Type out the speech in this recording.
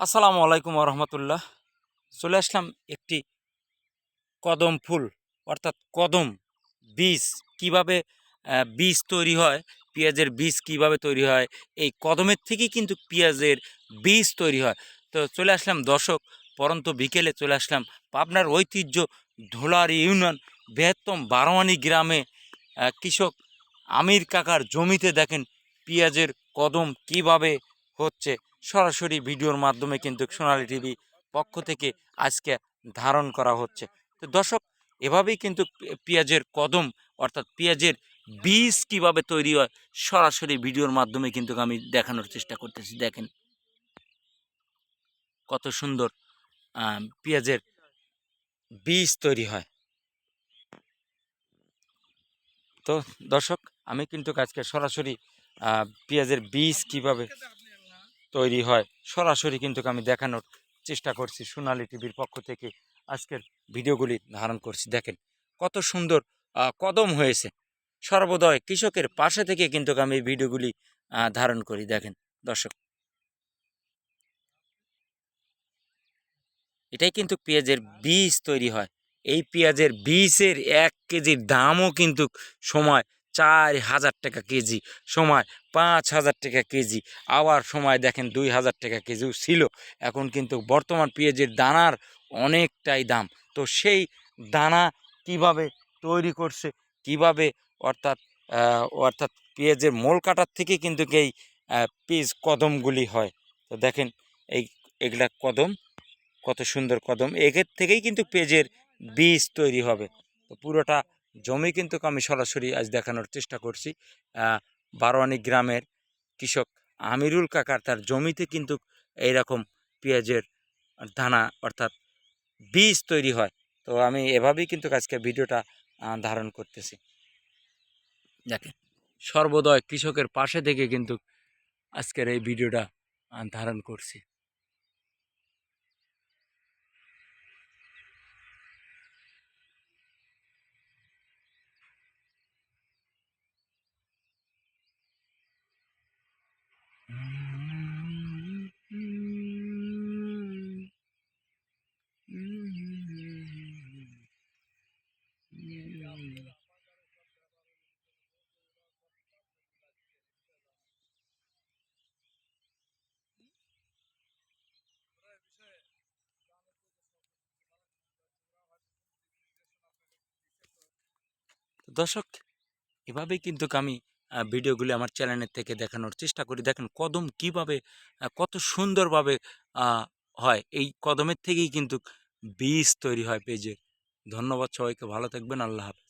আসসালামু আলাইকুম রহমতুল্লাহ চলে আসলাম একটি কদম ফুল, অর্থাৎ কদম বীজ কীভাবে বীজ তৈরি হয়, পেঁয়াজের বীজ কীভাবে তৈরি হয়, এই কদমের থেকেই কিন্তু পেঁয়াজের বীজ তৈরি হয়। তো চলে আসলাম দর্শক, পরন্ত বিকেলে চলে আসলাম পাবনার ঐতিহ্য ধোলার ইউনিয়ন বৃহত্তম বারোয়ানি গ্রামে কৃষক আমির কাকার জমিতে দেখেন পেঁয়াজের কদম কীভাবে হচ্ছে সরাসরি ভিডিওর মাধ্যমে কিন্তু সোনালী টিভি পক্ষ থেকে আজকে ধারণ করা হচ্ছে। তো দর্শক, এভাবেই কিন্তু পেঁয়াজের কদম অর্থাৎ পেঁয়াজের বীজ কীভাবে তৈরি হয়, সরাসরি ভিডিওর মাধ্যমে কিন্তু আমি দেখানোর চেষ্টা করতেছি। দেখেন। কত সুন্দর পেঁয়াজের বীজ তৈরি হয়। তো দর্শক, আমি কিন্তু আজকে সরাসরি পেঁয়াজের বীজ কীভাবে তৈরি হয়। সরাসরি কিন্তু আমি দেখানোর চেষ্টা করছি সোনালী টিভির পক্ষ থেকে আজকের ভিডিওগুলি ধারণ করছি। দেখেন, কত সুন্দর কদম হয়েছে। সর্বদয় কৃষকের পাশে থেকে কিন্তু আমি এই ভিডিওগুলি ধারণ করি। দেখেন, দর্শক। এটাই কিন্তু পেঁয়াজের বীজ তৈরি হয়। এই পেঁয়াজের বীজের এক কেজির দামও কিন্তু সময় চার হাজার টাকা কেজি, সময় পাঁচ হাজার টাকা কেজি, আবার সময় দেখেন দুই হাজার টাকা কেজিও ছিল। এখন কিন্তু বর্তমান পেঁয়াজের দানার অনেকটাই দাম। তো সেই দানা কীভাবে তৈরি করছে, কীভাবে অর্থাৎ অর্থাৎ পেঁয়াজের মোল কাটার থেকে কিন্তু এই পেঁয়াজ কদমগুলি হয়। তো দেখেন এই, এগুলা কদম, কত সুন্দর কদম। এর থেকেই কিন্তু পেঁয়াজের বীজ তৈরি হবে। তো পুরোটা জমি কিন্তু আমি সরাসরি আজ দেখানোর চেষ্টা করছি। বারোয়ানি গ্রামের কৃষক আমিরুল কাকার তার জমিতে কিন্তু এইরকম পেঁয়াজের দানা অর্থাৎ বীজ তৈরি হয়। তো আমি এভাবেই কিন্তু আজকে ভিডিওটা ধারণ করতেছি। দেখেন, সর্বদয় কৃষকের পাশে থেকে কিন্তু আজকের এই ভিডিওটা ধারণ করছি তো দর্শক, এভাবেই কিন্তু আমি ভিডিওগুলি আমার চ্যানেলের থেকে দেখানোর চেষ্টা করি। দেখেন কদম কীভাবে কত সুন্দরভাবে হয়। এই কদমের থেকেই কিন্তু বীজ তৈরি হয় পেজের ধন্যবাদ সবাইকে। ভালো থাকবেন। আল্লাহ হাফেজ।